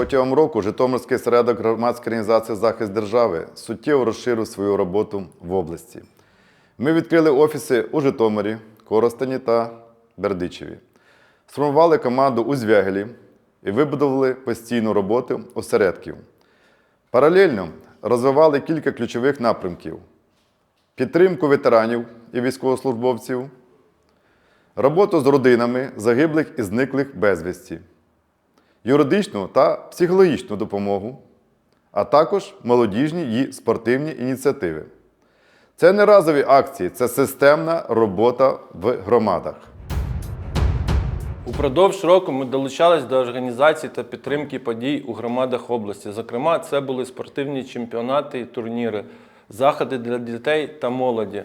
Протягом року Житомирський середок громадської організації Захист держави суттєво розширив свою роботу в області. Ми відкрили офіси у Житомирі, Коростені та Бердичеві. Сформували команду у Звягелі і вибудували постійну роботу осередків. Паралельно розвивали кілька ключових напрямків: підтримку ветеранів і військовослужбовців, роботу з родинами загиблих і зниклих безвісті, юридичну та психологічну допомогу, а також молодіжні і спортивні ініціативи. Це не разові акції, це системна робота в громадах. Упродовж року ми долучались до організації та підтримки подій у громадах області. Зокрема, це були спортивні чемпіонати і турніри, заходи для дітей та молоді,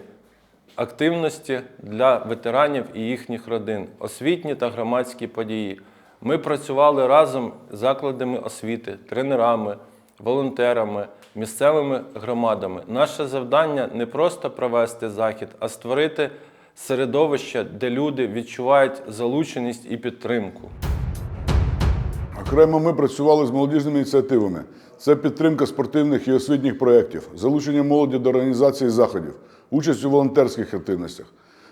активності для ветеранів і їхніх родин, освітні та громадські події. Ми працювали разом з закладами освіти, тренерами, волонтерами, місцевими громадами. Наше завдання не просто провести захід, а створити середовище, де люди відчувають залученість і підтримку. Окремо ми працювали з молодіжними ініціативами. Це підтримка спортивних і освітніх проєктів, залучення молоді до організації заходів, участь у волонтерських активностях.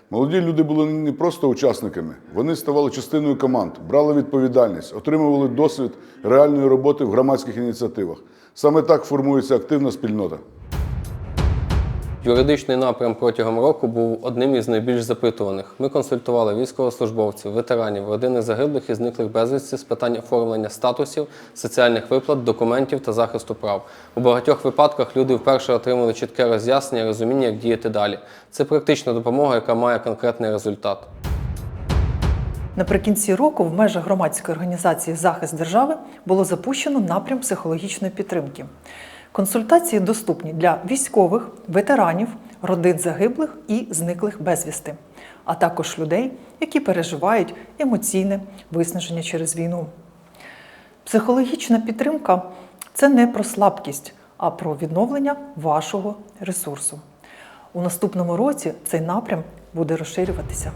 Молоді люди були не просто учасниками, вони ставали частиною команд, брали відповідальність, отримували досвід реальної роботи в громадських ініціативах. Саме так формується активна спільнота. Юридичний напрям протягом року був одним із найбільш запитуваних. Ми консультували військовослужбовців, ветеранів, родини загиблих і зниклих безвісті з питань оформлення статусів, соціальних виплат, документів та захисту прав. У багатьох випадках люди вперше отримали чітке роз'яснення, розуміння, як діяти далі. Це практична допомога, яка має конкретний результат. Наприкінці року в межах громадської організації Захист держави було запущено напрям психологічної підтримки. Консультації доступні для військових, ветеранів, родин загиблих і зниклих безвісти, а також людей, які переживають емоційне виснаження через війну. Психологічна підтримка це не про слабкість, а про відновлення вашого ресурсу. У наступному році цей напрям буде розширюватися.